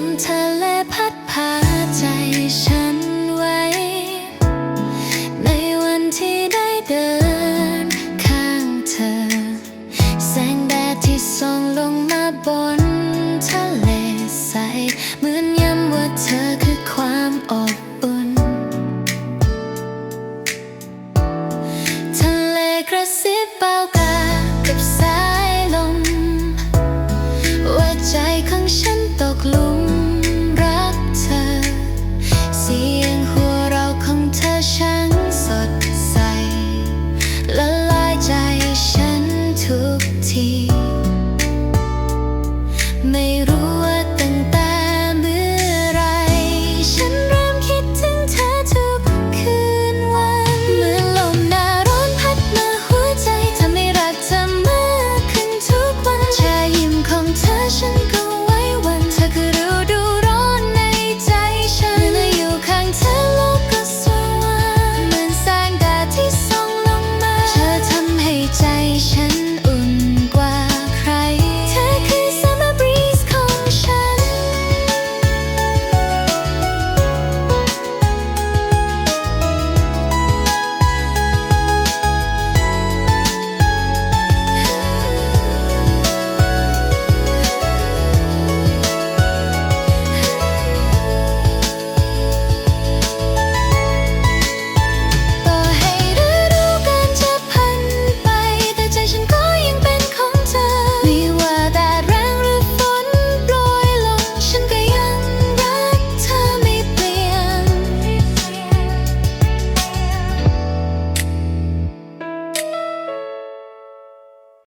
มทะเลพัดพาใจฉันไว้ ในวันที่ได้เดินข้างเธอ แสงแดดที่ส่องลงมาบนทะเลใส เหมือนย้ำว่าเธอคือความอบอุ่น ทะเลกระซิบ